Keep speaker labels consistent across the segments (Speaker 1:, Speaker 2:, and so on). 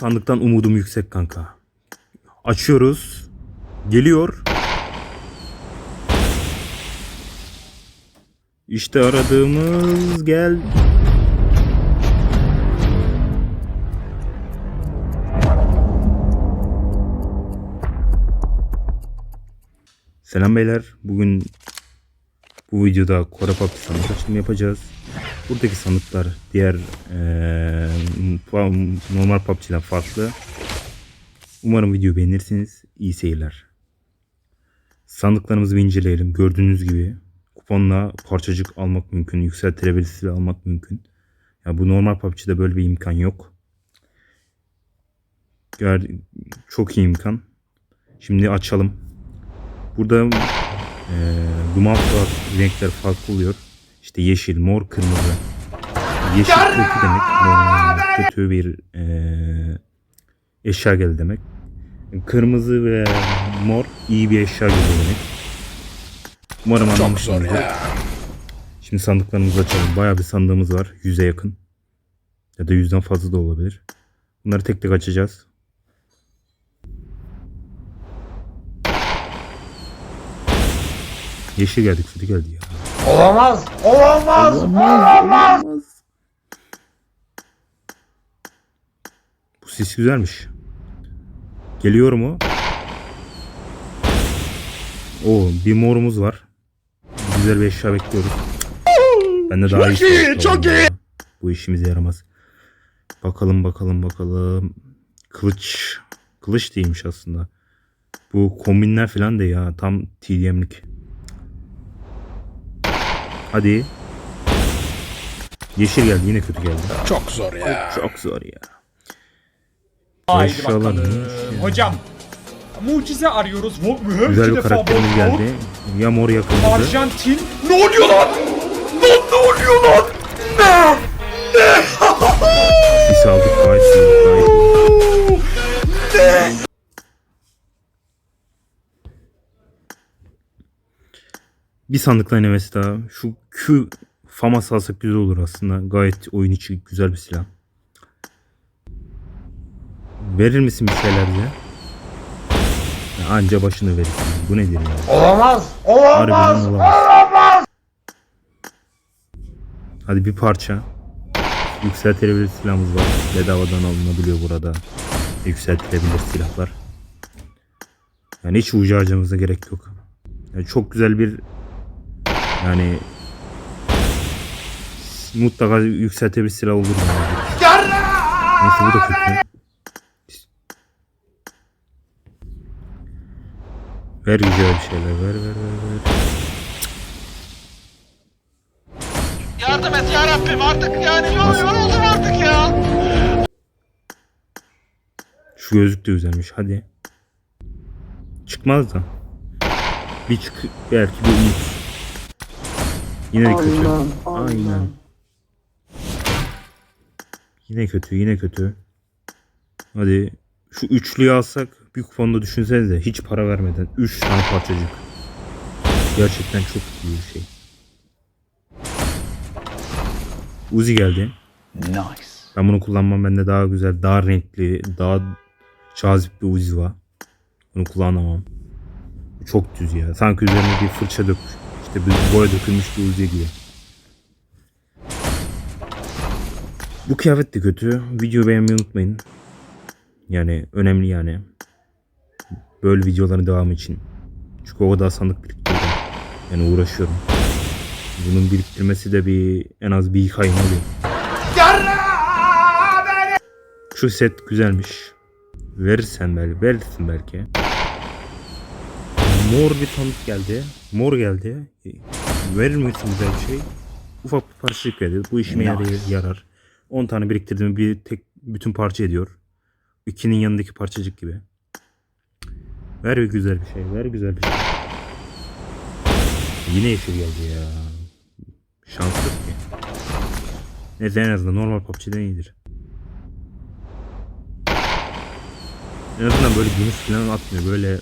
Speaker 1: Sandıktan umudum yüksek kanka. Açıyoruz. Geliyor. İşte aradığımız gel. Selam beyler. Bugün bu videoda Kore PUBG sandık açılımı yapacağız. Buradaki sandıklar diğer pa- normal PUBG'den farklı. Umarım videoyu beğenirsiniz. İyi seyirler. Sandıklarımızı bir inceleyelim. Gördüğünüz gibi kuponla parçacık almak mümkün. Yükseltilebilir silah almak mümkün. Ya bu normal PUBG'de böyle bir imkan yok. Çok iyi imkan. Şimdi açalım. Burada eee duman renkler farklı oluyor. İşte yeşil, mor, kırmızı. Yeşil kötü demek. Mor, kötü bir eee, eşya geldi demek. Kırmızı ve mor iyi bir eşya geldi demek. Umarım anlamışsınızdır. Şimdi sandıklarımızı açalım. Bayağı bir sandığımız var. Yüze yakın. Ya da yüzden fazla da olabilir. Bunları tek tek açacağız. Yeşil geldi, kötü geldi ya.
Speaker 2: Olamaz. Olamaz.
Speaker 1: Olamaz. Bu sis güzelmiş. Geliyor mu? Oo, bir morumuz var. Güzel bir eşya bekliyoruz. Ben de daha
Speaker 2: Çok iyi, çok iyi.
Speaker 1: Bu işimize yaramaz. Bakalım bakalım bakalım. Kılıç. Kılıç değilmiş aslında. Bu kombinler falan da ya tam TDM'lik. Hadi. Yeşil geldi yine kötü geldi.
Speaker 2: Çok zor ya.
Speaker 1: Çok zor ya.
Speaker 3: Haydi
Speaker 1: Eşyalar
Speaker 3: bakalım.
Speaker 1: neymiş ya?
Speaker 3: Hocam mucize arıyoruz. Mühür
Speaker 1: Güzel bir
Speaker 3: defa
Speaker 1: karakterimiz geldi. Ya mor ya kırmızı.
Speaker 3: Arjantin. Ne oluyor lan? Lan ne oluyor lan? Ne?
Speaker 1: Sis aldık gayet iyi. Gayet iyi. Bir sandıkla nevesi daha. Şu Q Famas alsak güzel olur aslında. Gayet oyun içi güzel bir silah. Verir misin bir şeyler bize? Ya anca başını verirsin. Bu nedir ya?
Speaker 2: Olamaz.
Speaker 1: Harbiden
Speaker 2: Olamaz.
Speaker 1: olamaz. Hadi bir parça. Yükseltilebilir silahımız var. Bedavadan alınabiliyor burada. Yükseltilebilir silahlar. Yani hiç ucu harcamamıza gerek yok. Yani çok güzel bir yani mutlaka yükseltebilir silah olur. Neyse bu da kötü. Ver güzel bir şeyler ver ver ver ver.
Speaker 4: Yardım et ya Rabbim artık yani yol
Speaker 1: Nasıl?
Speaker 4: yoruldum artık ya.
Speaker 1: Şu gözlük de güzelmiş. Hadi. Çıkmaz da. Bir çık belki bir umut. Yine kötü. Aynen. Yine kötü, yine kötü. Hadi şu üçlüyü alsak bir kuponda düşünsenize hiç para vermeden 3 tane parçacık. Gerçekten çok iyi bir şey. Uzi geldi.
Speaker 2: Nice.
Speaker 1: Ben bunu kullanmam bende daha güzel, daha renkli, daha cazip bir Uzi var. Bunu kullanamam. Çok düz ya. Sanki üzerine bir fırça dök, işte bir boya dökülmüş bir Uzi gibi. Bu kıyafet de kötü. Videoyu beğenmeyi unutmayın. Yani önemli yani. Böyle videoların devamı için. Çünkü o kadar sandık biriktirdim. Yani uğraşıyorum. Bunun biriktirmesi de bir en az bir iki ayını alıyor. Şu set güzelmiş. Verirsen belki, verirsin belki. Mor bir tanık geldi. Mor geldi. Verir misin güzel bir şey? Ufak bir parçacık geldi. Bu işime yarar. yarar. 10 tane biriktirdim bir tek bütün parça ediyor. İkinin yanındaki parçacık gibi. Ver bir güzel bir şey. Ver güzel bir şey. Yine yeşil geldi ya. Şans yok ki. Neyse en azından normal PUBG'den iyidir. En azından böyle gümüş falan atmıyor. Böyle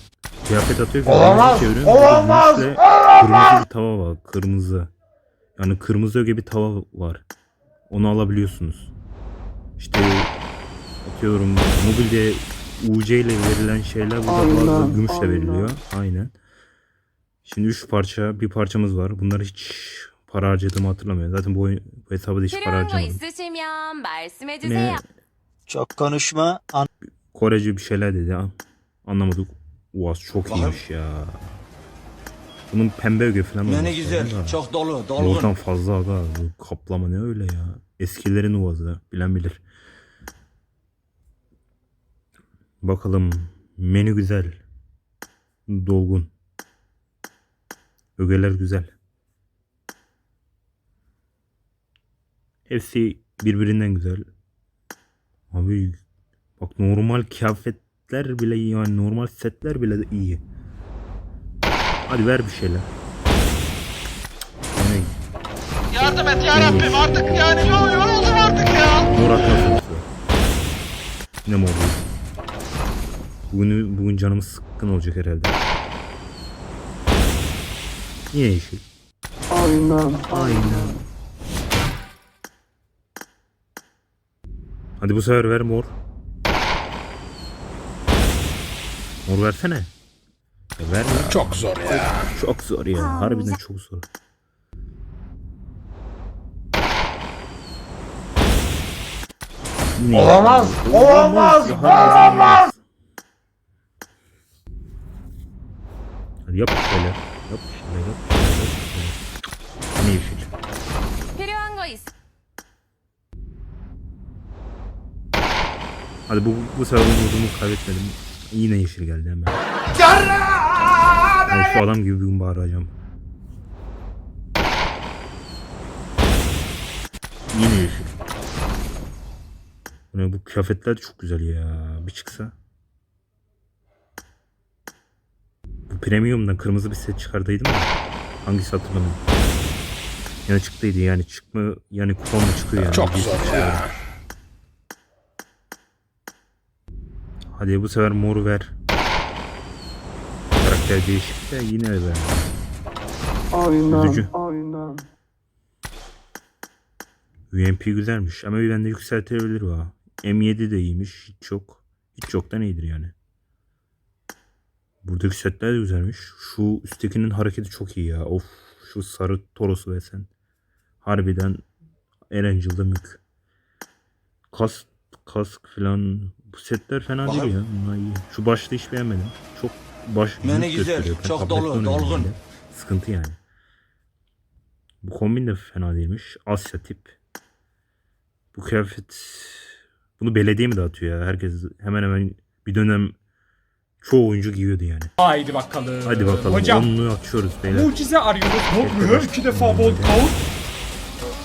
Speaker 1: Kıyafet atıyor.
Speaker 2: Olamaz.
Speaker 1: Çeviriyor.
Speaker 2: Olamaz.
Speaker 1: Kırmızı olamaz. bir tava var. Kırmızı. Yani kırmızı öge bir tava var. Onu alabiliyorsunuz. İşte atıyorum mobilde UC ile verilen şeyler burada Allah, bazı gümüşle veriliyor. Aynen. Şimdi 3 parça, bir parçamız var. Bunları hiç para harcadığımı hatırlamıyorum. Zaten bu, oyun, bu hesabı da hiç para harcamadım. Ne?
Speaker 5: Çok konuşma.
Speaker 1: An Korece bir şeyler dedi. Anlamadık. Uaz çok iyiymiş ya. Bunun pembe öge falan
Speaker 3: Ne ne
Speaker 1: olması
Speaker 3: güzel.
Speaker 1: da.
Speaker 3: Çok dolu, dolgun.
Speaker 1: fazla aga. Bu kaplama ne öyle ya. Eskilerin uvazı. Bilen bilir. Bakalım. Menü güzel. Dolgun. Ögeler güzel. Hepsi birbirinden güzel. Abi bak normal kıyafetler bile iyi. Yani normal setler bile de iyi. Hadi ver bir şeyler. Yani
Speaker 4: Yardım et ya Rabbim artık yani yol yoruldum artık ya.
Speaker 1: Murat nasıl Ne mor değil. Bugün, bugün canımız sıkkın olacak herhalde. Yine yeşil. Aynen. Aynen. Hadi bu sefer ver mor. Mor versene. E verme.
Speaker 2: Çok zor ya.
Speaker 1: Çok zor ya. Harbiden çok zor.
Speaker 2: Olamaz. Olamaz. Olamaz.
Speaker 1: Hadi yap şöyle. Yap şöyle. Yap şöyle. Yap
Speaker 6: şöyle.
Speaker 1: Hadi bu, bu sefer umudunu kaybetmedim. Yine yeşil geldi hemen. Ben şu adam gibi bir gün bağıracağım. Yine yeşil. Bu ne, bu kıyafetler de çok güzel ya. Bir çıksa. Bu premium'dan kırmızı bir set çıkardıydım da. Hangisi hatırlamıyorum. Yani çıktıydı yani çıkma yani kuponla çıkıyor yani.
Speaker 2: Çok
Speaker 1: çıkıyor.
Speaker 2: ya.
Speaker 1: Hadi bu sefer mor ver. Karakter değişik de yine ver.
Speaker 7: Aynen,
Speaker 1: Üzücü.
Speaker 7: aynen.
Speaker 1: UMP güzelmiş ama bende yükseltebilir va. M7 de iyiymiş. Hiç yok. Hiç yoktan iyidir yani. Buradaki setler de güzelmiş. Şu üsttekinin hareketi çok iyi ya. Of şu sarı torosu ve sen. Harbiden Erangel'da mük. Kask, kask falan. Bu setler fena
Speaker 3: Bakın.
Speaker 1: değil ya. Bunlar iyi. Şu başta hiç beğenmedim. Çok baş
Speaker 3: Ne ne
Speaker 1: büyük
Speaker 3: güzel, çok dolu,
Speaker 1: oynuyorum
Speaker 3: dolgun.
Speaker 1: Sıkıntı yani. Bu kombin de fena değilmiş. Asya tip. Bu kıyafet bunu belediye mi dağıtıyor ya? Herkes hemen hemen bir dönem çoğu oyuncu giyiyordu yani.
Speaker 8: Haydi bakalım.
Speaker 1: Hadi bakalım.
Speaker 8: Hocam
Speaker 1: Onlu açıyoruz beyler.
Speaker 8: mucize arıyoruz. Botmuyor.
Speaker 1: baş-
Speaker 8: İki defa bol kağıt.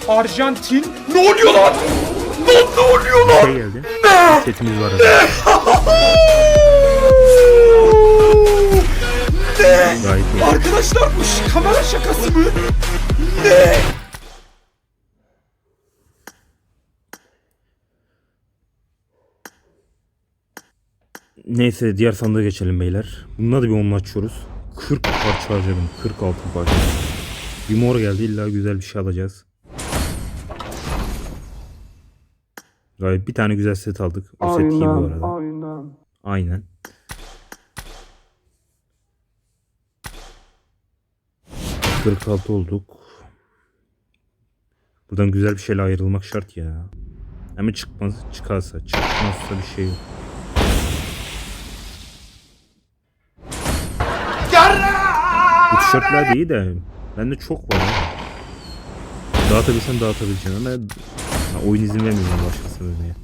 Speaker 8: Arjantin.
Speaker 3: Ne oluyor lan? Lan ne oluyor lan?
Speaker 1: şey geldi. Setimiz var arada.
Speaker 3: Ne?
Speaker 1: Gayet.
Speaker 8: Arkadaşlar bu kamera şakası mı?
Speaker 1: Neyse diğer sandığa geçelim beyler. Bununla da bir onlu açıyoruz. 40 parça harcadım. 40 altın parça. Bir mor geldi. İlla güzel bir şey alacağız. Gayet bir tane güzel set aldık. O set iyi bu
Speaker 7: Aynen,
Speaker 1: arada.
Speaker 7: aynen.
Speaker 1: Aynen. Altı olduk. Buradan güzel bir şeyle ayrılmak şart ya. Ama çıkmaz, çıkarsa, çıkmazsa bir şey yok. Bu tişörtler de iyi de bende çok var. ya. Dağıtabilsem dağıtabileceğim ama ha, oyun izin vermiyor bana başkasına vermeye.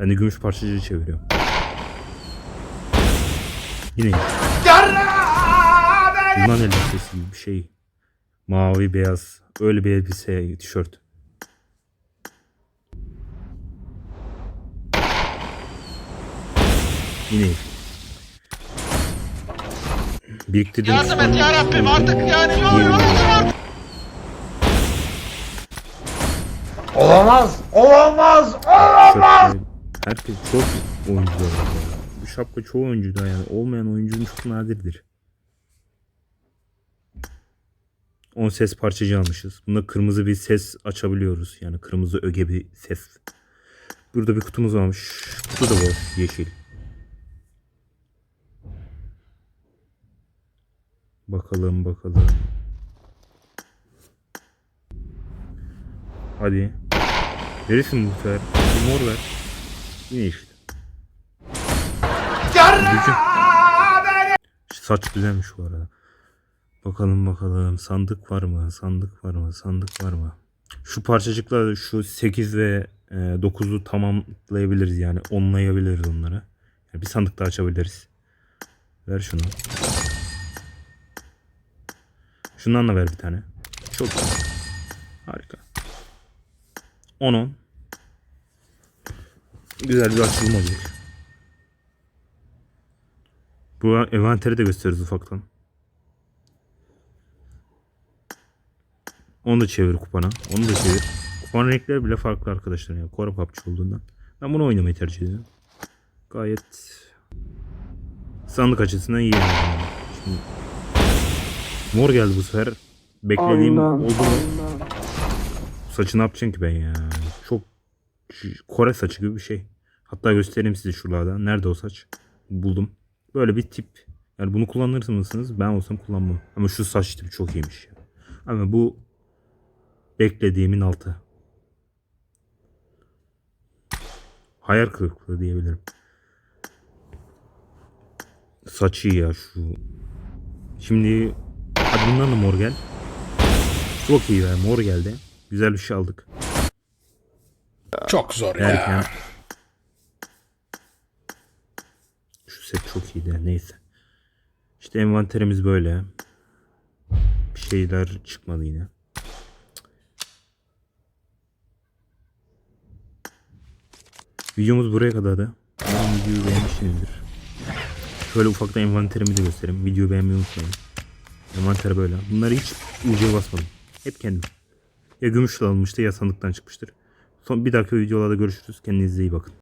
Speaker 1: Ben de gümüş parçacığı çeviriyorum. Yine Yunan elbisesi gibi bir şey. Mavi beyaz. Öyle bir elbise, tişört. Yine yeşil. Biriktirdiğim
Speaker 4: Yardım et
Speaker 1: pişmanlık
Speaker 4: ya Rabbim
Speaker 1: sonucu
Speaker 4: artık yani
Speaker 1: diğerini
Speaker 4: yoruldum artık.
Speaker 2: Olamaz. Olamaz. Olamaz.
Speaker 1: Herkes çok ya. Bu şapka çoğu oyuncuda yani. Olmayan oyuncunun çok nadirdir. 10 ses parçacı almışız. Bunda kırmızı bir ses açabiliyoruz. Yani kırmızı öge bir ses. Bu Burada bir kutumuz varmış. Kutu da boş. Yeşil. Bakalım bakalım. Hadi. Verirsin bu sefer. Mor ver. Yine. Şu Saç güzelmiş bu arada. Bakalım bakalım. Sandık var mı? Sandık var mı? Sandık var mı? Şu parçacıklar şu 8 ve e, 9'u tamamlayabiliriz yani. Onlayabiliriz onları. Yani bir sandık daha açabiliriz. Ver şunu. Şundan da ver bir tane. Çok güzel. Harika. 10 10. Güzel bir açılım olacak. Bu envanteri de gösteririz ufaktan. Onu da çevir kupana. Onu da çevir. Kupanın renkleri bile farklı arkadaşlar ya. Kore PUBG olduğundan. Ben bunu oynamayı tercih ediyorum. Gayet sandık açısından iyi. yani. Şimdi mor geldi bu sefer. Beklediğim oldu mu? Saçı ne yapacaksın ki ben ya? Çok Kore saçı gibi bir şey. Hatta göstereyim size şuralarda. Nerede o saç? Buldum. Böyle bir tip. Yani bunu kullanır mısınız? Ben olsam kullanmam. Ama şu saç tipi çok iyiymiş. Ama bu beklediğimin altı. Hayal kırıklığı diyebilirim. Saçı ya şu. Şimdi hadi bundan da mor gel. Çok iyi be mor geldi. Güzel bir şey aldık.
Speaker 3: Çok zor ya.
Speaker 1: Erken. Şu set çok iyiydi. Neyse. İşte envanterimiz böyle. Bir şeyler çıkmadı yine. Videomuz buraya kadardı. Umarım videoyu beğenmişsinizdir. Şöyle ufaktan envanterimi de göstereyim. Videoyu beğenmeyi unutmayın. Envanter böyle. Bunları hiç ucuya basmadım. Hep kendim. Ya gümüşle alınmıştı ya sandıktan çıkmıştır. Son bir dahaki videolarda görüşürüz. Kendinize iyi bakın.